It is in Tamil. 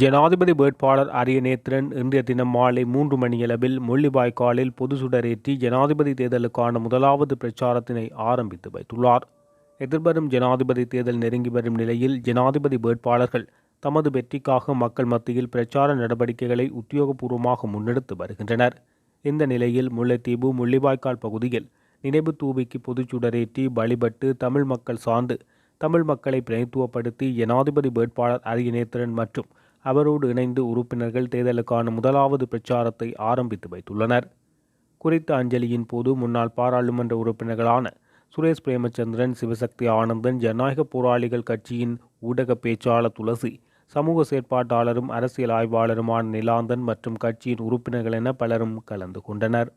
ஜனாதிபதி வேட்பாளர் அரியநேத்திரன் இன்றைய தினம் மாலை மூன்று மணியளவில் முள்ளிவாய்க்காலில் பொது சுடரேற்றி ஜனாதிபதி தேர்தலுக்கான முதலாவது பிரச்சாரத்தினை ஆரம்பித்து வைத்துள்ளார். எதிர்வரும் ஜனாதிபதி தேர்தல் நெருங்கி வரும் நிலையில் ஜனாதிபதி வேட்பாளர்கள் தமது வெற்றிக்காக மக்கள் மத்தியில் பிரச்சார நடவடிக்கைகளை உத்தியோகபூர்வமாக முன்னெடுத்து வருகின்றனர். இந்த நிலையில் முல்லைத்தீவு முள்ளிவாய்க்கால் பகுதியில் நினைவு தூவிக்கு பொதுச் சுடரேற்றி வழிபட்டு தமிழ் மக்கள் சார்ந்து தமிழ் மக்களை பிரதித்துவப்படுத்தி ஜனாதிபதி வேட்பாளர் அரியநேத்திரன் மற்றும் அவரோடு இணைந்து உறுப்பினர்கள் தேர்தலுக்கான முதலாவது பிரச்சாரத்தை ஆரம்பித்து வைத்துள்ளனர். குறித்த அஞ்சலியின் போது முன்னாள் பாராளுமன்ற உறுப்பினர்களான சுரேஷ் பிரேமச்சந்திரன் சிவசக்தி ஆனந்தன் ஜனநாயக போராளிகள் கட்சியின் ஊடக பேச்சாளர் துளசி சமூக செயற்பாட்டாளரும் அரசியல் ஆய்வாளருமான நிலாந்தன் மற்றும் கட்சியின் உறுப்பினர்கள் என பலரும் கலந்து கொண்டனர்.